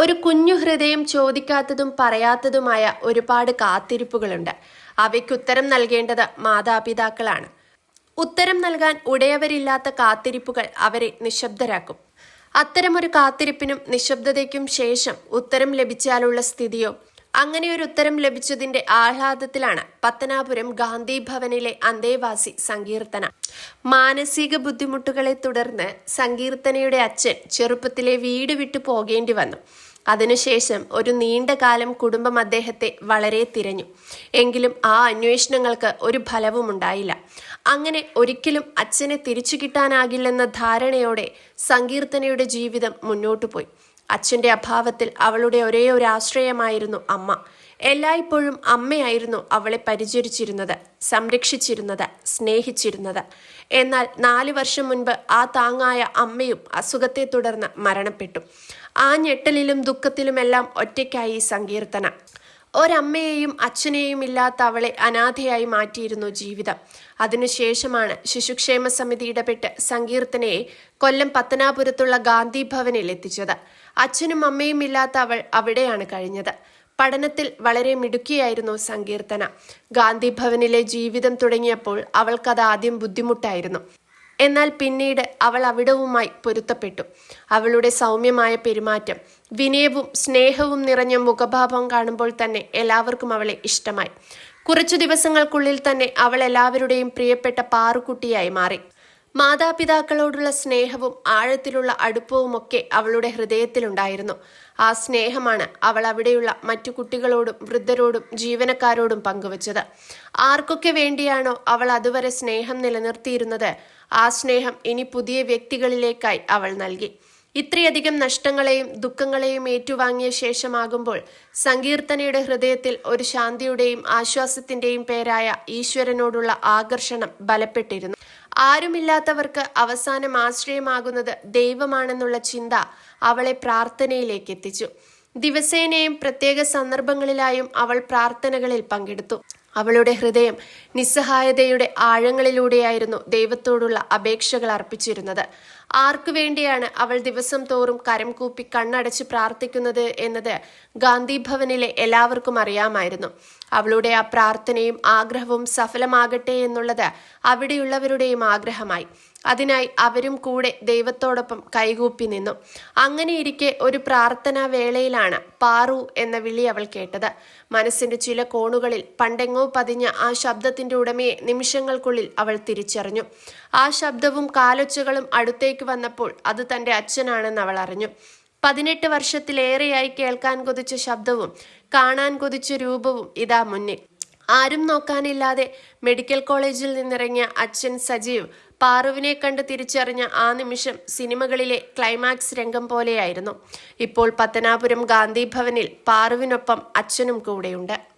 ഒരു കുഞ്ഞു ഹൃദയം ചോദിക്കാത്തതും പറയാത്തതുമായ ഒരുപാട് കാത്തിരിപ്പുകളുണ്ട്. അവയ്ക്ക് ഉത്തരം നൽകേണ്ടത് മാതാപിതാക്കളാണ്. ഉത്തരം നൽകാൻ ഉടയവരില്ലാത്ത കാത്തിരിപ്പുകൾ അവരെ നിശബ്ദരാക്കും. അത്തരമൊരു കാത്തിരിപ്പിനും നിശബ്ദതയ്ക്കും ശേഷം ഉത്തരം ലഭിച്ചാലുള്ള സ്ഥിതിയോ അങ്ങനെ ഒരു ഉത്തരം ലഭിച്ചതിന്റെ ആഹ്ലാദത്തിലാണ് പത്തനാപുരം ഗാന്ധി ഭവനിലെ അന്തേവാസി സങ്കീർത്തന. മാനസിക ബുദ്ധിമുട്ടുകളെ തുടർന്ന് സങ്കീർത്തനയുടെ അച്ഛൻ ചെറുപ്പത്തിലെ വീട് വിട്ടു പോകേണ്ടി വന്നു. അതിനുശേഷം ഒരു നീണ്ട കാലം കുടുംബം അദ്ദേഹത്തെ വളരെ തിരഞ്ഞു. എങ്കിലും ആ അന്വേഷണങ്ങൾക്ക് ഒരു ഫലവും ഉണ്ടായില്ല. അങ്ങനെ ഒരിക്കലും അച്ഛനെ തിരിച്ചു കിട്ടാനാകില്ലെന്ന ധാരണയോടെ സങ്കീർത്തനയുടെ ജീവിതം മുന്നോട്ടു പോയി. അച്ഛന്റെ അഭാവത്തിൽ അവളുടെ ഒരേ ഒരു ആശ്രയമായിരുന്നു അമ്മ. എല്ലായ്പ്പോഴും അമ്മയായിരുന്നു അവളെ പരിചരിച്ചിരുന്നത് സംരക്ഷിച്ചിരുന്നത് സ്നേഹിച്ചിരുന്നത്. എന്നാൽ നാല് വർഷം മുൻപ് ആ താങ്ങായ അമ്മയും അസുഖത്തെ തുടർന്ന് മരണപ്പെട്ടു. ആ ഞെട്ടലിലും ദുഃഖത്തിലുമെല്ലാം ഒറ്റയ്ക്കായി സങ്കീർത്തന. ഒരമ്മയെയും അച്ഛനെയും ഇല്ലാത്ത അവളെ അനാഥയായി മാറ്റിയിരുന്നു ജീവിതം. അതിനുശേഷമാണ് ശിശുക്ഷേമ സമിതി ഇടപെട്ട് സങ്കീർത്തനയെ കൊല്ലം പത്തനാപുരത്തുള്ള ഗാന്ധി ഭവനിൽ എത്തിച്ചത്. അച്ഛനും അമ്മയും ഇല്ലാത്ത അവൾ അവിടെയാണ് കഴിഞ്ഞത്. പഠനത്തിൽ വളരെ മിടുക്കിയായിരുന്നു സങ്കീർത്തന. ഗാന്ധി ഭവനിലെ ജീവിതം തുടങ്ങിയപ്പോൾ അവൾക്കത് ആദ്യം ബുദ്ധിമുട്ടായിരുന്നു. എന്നാൽ പിന്നീട് അവൾ അവിടവുമായി പൊരുത്തപ്പെട്ടു. അവളുടെ സൗമ്യമായ പെരുമാറ്റം വിനയവും സ്നേഹവും നിറഞ്ഞ മുഖഭാവം കാണുമ്പോൾ തന്നെ എല്ലാവർക്കും അവളെ ഇഷ്ടമായി. കുറച്ചു ദിവസങ്ങൾക്കുള്ളിൽ തന്നെ അവൾ എല്ലാവരുടെയും പ്രിയപ്പെട്ട പാറുക്കുട്ടിയായി മാറി. മാതാപിതാക്കളോടുള്ള സ്നേഹവും ആഴത്തിലുള്ള അടുപ്പവുമൊക്കെ അവളുടെ ഹൃദയത്തിലുണ്ടായിരുന്നു. ആ സ്നേഹമാണ് അവൾ അവിടെയുള്ള മറ്റു കുട്ടികളോടും വൃദ്ധരോടും ജീവനക്കാരോടും പങ്കുവച്ചത്. ആർക്കൊക്കെ വേണ്ടിയാണോ അവൾ അതുവരെ സ്നേഹം നിലനിർത്തിയിരുന്നത്? ആ സ്നേഹം ഇനി പുതിയ വ്യക്തികളിലേക്കായി അവൾ നൽകി. ഇത്രയധികം നഷ്ടങ്ങളെയും ദുഃഖങ്ങളെയും ഏറ്റുവാങ്ങിയ ശേഷമാകുമ്പോൾ സങ്കീർത്തനയുടെ ഹൃദയത്തിൽ ഒരു ശാന്തിയുടെയും ആശ്വാസത്തിന്റെയും പേരായ ഈശ്വരനോടുള്ള ആകർഷണം ബലപ്പെട്ടിരുന്നു. ആരുമില്ലാത്തവർക്ക് അവസാനം ആശ്രയമാകുന്നത് ദൈവമാണെന്നുള്ള ചിന്ത അവളെ പ്രാർത്ഥനയിലേക്ക് എത്തിച്ചു. ദിവസേനയും പ്രത്യേക സന്ദർഭങ്ങളിലായും അവൾ പ്രാർത്ഥനകളിൽ പങ്കെടുത്തു. അവളുടെ ഹൃദയം നിസ്സഹായതയുടെ ആഴങ്ങളിലൂടെയായിരുന്നു ദൈവത്തോടുള്ള അപേക്ഷകൾ അർപ്പിച്ചിരുന്നത്. ആർക്കു വേണ്ടിയാണ് അവൾ ദിവസം തോറും കരം കൂപ്പി കണ്ണടച്ച് പ്രാർത്ഥിക്കുന്നത് എന്നത് ഗാന്ധി ഭവനിലെ എല്ലാവർക്കും അറിയാമായിരുന്നു. അവളുടെ ആ പ്രാർത്ഥനയും ആഗ്രഹവും സഫലമാകട്ടെ എന്നുള്ളത് അവിടെയുള്ളവരുടെയും ആഗ്രഹമായി. അതിനായി അവരും കൂടെ ദൈവത്തോടൊപ്പം കൈകൂപ്പി നിന്നു. അങ്ങനെയിരിക്കെ ഒരു പ്രാർത്ഥനാ വേളയിലാണ് പാറു എന്ന വിളി അവൾ കേട്ടത്. മനസ്സിന്റെ ചില കോണുകളിൽ പണ്ടെങ്ങോ പതിഞ്ഞ ആ ശബ്ദത്തിന്റെ ഉടമയെ നിമിഷങ്ങൾക്കുള്ളിൽ അവൾ തിരിച്ചറിഞ്ഞു. ആ ശബ്ദവും കാലൊച്ചകളും അടുത്തേക്ക് വന്നപ്പോൾ അത് തന്റെ അച്ഛനാണെന്ന് അവൾ അറിഞ്ഞു. പതിനെട്ട് വർഷത്തിലേറെയായി കേൾക്കാൻ കൊതിച്ച ശബ്ദവും കാണാൻ കൊതിച്ച രൂപവും ഇതാ മുന്നിൽ. ആരും നോക്കാനില്ലാതെ മെഡിക്കൽ കോളേജിൽ നിന്നിറങ്ങിയ അച്ഛൻ സജീവ് പാറുവിനെ കണ്ട് തിരിച്ചറിഞ്ഞ ആ നിമിഷം സിനിമകളിലെ ക്ലൈമാക്സ് രംഗം പോലെയായിരുന്നു. ഇപ്പോൾ പത്തനാപുരം ഗാന്ധി ഭവനിൽ പാറുവിനൊപ്പം അച്ഛനും കൂടെയുണ്ട്.